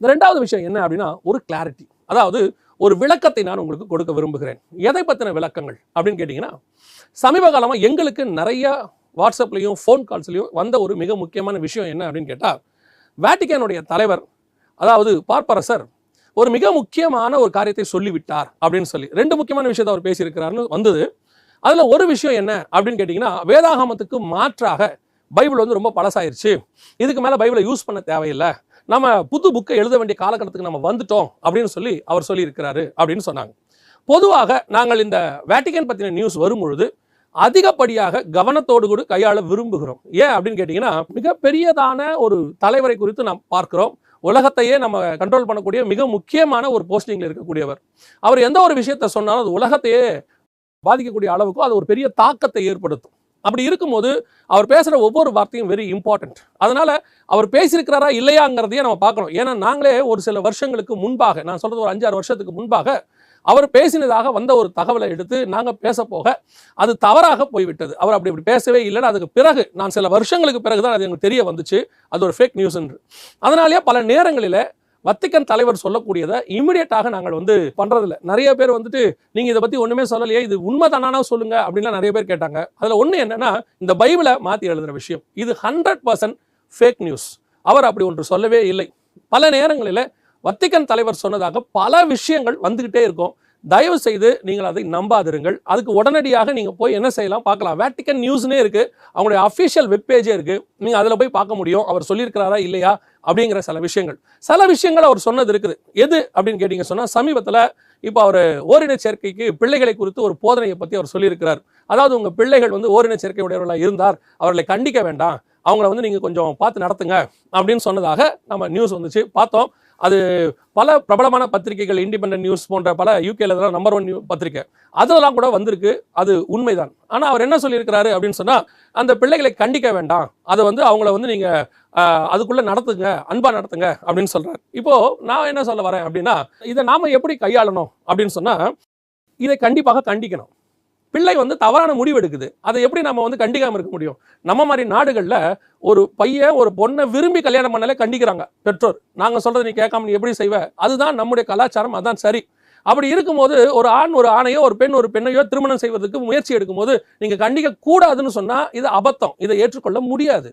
இந்த ரெண்டாவது விஷயம் என்ன அப்படின்னா ஒரு கிளாரிட்டி அதாவது ஒரு விளக்கத்தை நான் உங்களுக்கு கொடுக்க விரும்புகிறேன். எதை பற்றின விளக்கங்கள் அப்படின்னு கேட்டிங்கன்னா சமீப காலமாக எங்களுக்கு நிறைய வாட்ஸ்அப்லேயும் ஃபோன் கால்ஸ்லேயும் வந்த ஒரு மிக முக்கியமான விஷயம் என்ன அப்படின்னு கேட்டால் வேட்டிக்கானுடைய தலைவர் அதாவது பார்ப்பரசர் ஒரு மிக முக்கியமான ஒரு காரியத்தை சொல்லிவிட்டார் அப்படின்னு சொல்லி ரெண்டு முக்கியமான விஷயத்தை அவர் பேசியிருக்கிறாருன்னு வந்தது. அதில் ஒரு விஷயம் என்ன அப்படின்னு கேட்டிங்கன்னா வேதாகமத்துக்கு மாற்றாக பைபிள் வந்து ரொம்ப பழசாயிருச்சு. இதுக்கு மேலே பைபிளை யூஸ் பண்ண தேவையில்லை. நம்ம புது புக்கை எழுத வேண்டிய காலகட்டத்துக்கு நம்ம வந்துட்டோம் அப்படின்னு சொல்லி அவர் சொல்லியிருக்கிறாரு அப்படின்னு சொன்னாங்க. பொதுவாக நாங்கள் இந்த வேட்டிகன் பற்றின நியூஸ் வரும் பொழுது அதிகப்படியாக கவனத்தோடு கூட கையாள விரும்புகிறோம். ஏன் அப்படின்னு கேட்டிங்கன்னா மிகப்பெரியதான ஒரு தலைவரை குறித்து நாம் பார்க்கிறோம். உலகத்தையே நம்ம கண்ட்ரோல் பண்ணக்கூடிய மிக முக்கியமான ஒரு போஸ்டிங்கில் இருக்கக்கூடியவர். அவர் எந்த ஒரு விஷயத்தை சொன்னாலும் அது உலகத்தையே பாதிக்கக்கூடிய அளவுக்கு அது ஒரு பெரிய தாக்கத்தை ஏற்படுத்தும். அப்படி இருக்கும்போது அவர் பேசுகிற ஒவ்வொரு வார்த்தையும் வெரி இம்பார்ட்டன்ட் அதனால் அவர் பேசியிருக்கிறாரா இல்லையாங்கிறதையே நம்ம பார்க்கணும். ஏன்னா நாங்களே ஒரு சில வருஷங்களுக்கு முன்பாக நான் சொல்கிறது ஒரு அஞ்சாறு வருஷத்துக்கு முன்பாக அவர் பேசினதாக வந்த ஒரு தகவலை எடுத்து நாங்கள் பேச போக அது தவறாக போய்விட்டது. அவர் அப்படி இப்படி பேசவே இல்லைன்னு அதுக்கு பிறகு நான் சில வருஷங்களுக்கு பிறகு தான் அது எனக்கு தெரிய வந்துச்சு. அது ஒரு ஃபேக் நியூஸ் என்று. அதனாலேயே பல நேரங்களில் வத்திக்கன் தலைவர் சொல்லக்கூடியதை இமிடியட்டாக நாங்கள் வந்து பண்றதில்ல. நிறைய பேர் வந்துட்டு நீங்க இதை பத்தி ஒண்ணுமே சொல்லலையே இது உண்மைதானா சொல்லுங்க அப்படின்லாம் நிறைய பேர் கேட்டாங்க. அதுல ஒண்ணு என்னன்னா இந்த பைபிளை மாத்தி எழுதுற விஷயம். இது ஹண்ட்ரட் பர்சன்ட் ஃபேக் நியூஸ் அவர் அப்படி ஒன்று சொல்லவே இல்லை. பல நேரங்களில் வத்திக்கன் தலைவர் சொன்னதாக பல விஷயங்கள் வந்துகிட்டே இருக்கும். தயவு செய்து நீங்கள் அதை நம்பாதிருங்கள். அதுக்கு உடனடியாக நீங்கள் போய் என்ன செய்யலாம்? பார்க்கலாம். வேட்டிக்கன் நியூஸ்னே இருக்குது அவங்களுடைய அஃபிஷியல் வெப்பேஜே இருக்குது நீங்கள் அதில் போய் பார்க்க முடியும். அவர் சொல்லியிருக்கிறாரா இல்லையா? அப்படிங்கிற சில விஷயங்கள். சில விஷயங்கள் அவர் சொன்னது இருக்குது. எது அப்படின்னு கேட்டிங்க சொன்னால் சமீபத்தில் இப்போ அவர் ஓரின சேர்க்கைக்கு பிள்ளைகளை குறித்து ஒரு போதனையை பற்றி அவர் சொல்லியிருக்கிறார். அதாவது உங்கள் பிள்ளைகள் வந்து ஓரின சேர்க்கை உடையவர்களாக இருந்தார். அவர்களை கண்டிக்க வேண்டாம். அவங்கள வந்து நீங்கள் கொஞ்சம் பார்த்து நடத்துங்க அப்படின்னு சொன்னதாக நம்ம நியூஸ் வந்துச்சு. பார்த்தோம். அது பல பிரபலமான பத்திரிகைகள் இண்டிபெண்டன்ட் நியூஸ் போன்ற பல யூகேல நம்பர் ஒன் பத்திரிகை அதெல்லாம் கூட வந்திருக்கு. அது உண்மைதான். ஆனால் அவர் என்ன சொல்லியிருக்கிறாரு அப்படின்னு சொன்னால் அந்த பிள்ளைகளை கண்டிக்க வேண்டாம். அதை வந்து அவங்கள வந்து நீங்கள் அதுக்குள்ளே நடத்துங்க அன்பாக நடத்துங்க அப்படின்னு சொல்கிறார் இப்போது நான் என்ன சொல்ல வரேன் அப்படின்னா இதை நாம் எப்படி கையாளணும் அப்படின்னு சொன்னால் இதை கண்டிப்பாக கண்டிக்கணும். பிள்ளை வந்து தவறான முடிவு எடுக்குது அதை எப்படி நம்ம வந்து கண்டிக்காமல் இருக்க முடியும்? நம்ம மாதிரி நாடுகளில் ஒரு பையன் ஒரு பொண்ணை விரும்பி கல்யாணம் பண்ணாலே கண்டிக்கிறாங்க. பெற்றோர் நாங்கள் சொல்கிறத நீ கேட்காம நீ எப்படி செய்வ? அதுதான் நம்முடைய கலாச்சாரம் அதான் சரி. அப்படி இருக்கும்போது ஒரு ஆண் ஒரு ஆணையோ ஒரு பெண் ஒரு பெண்ணையோ திருமணம் செய்வதற்கு முயற்சி எடுக்கும்போது நீங்கள் கண்டிக்க கூடாதுன்னு சொன்னால் இது அபத்தம். இதை ஏற்றுக்கொள்ள முடியாது.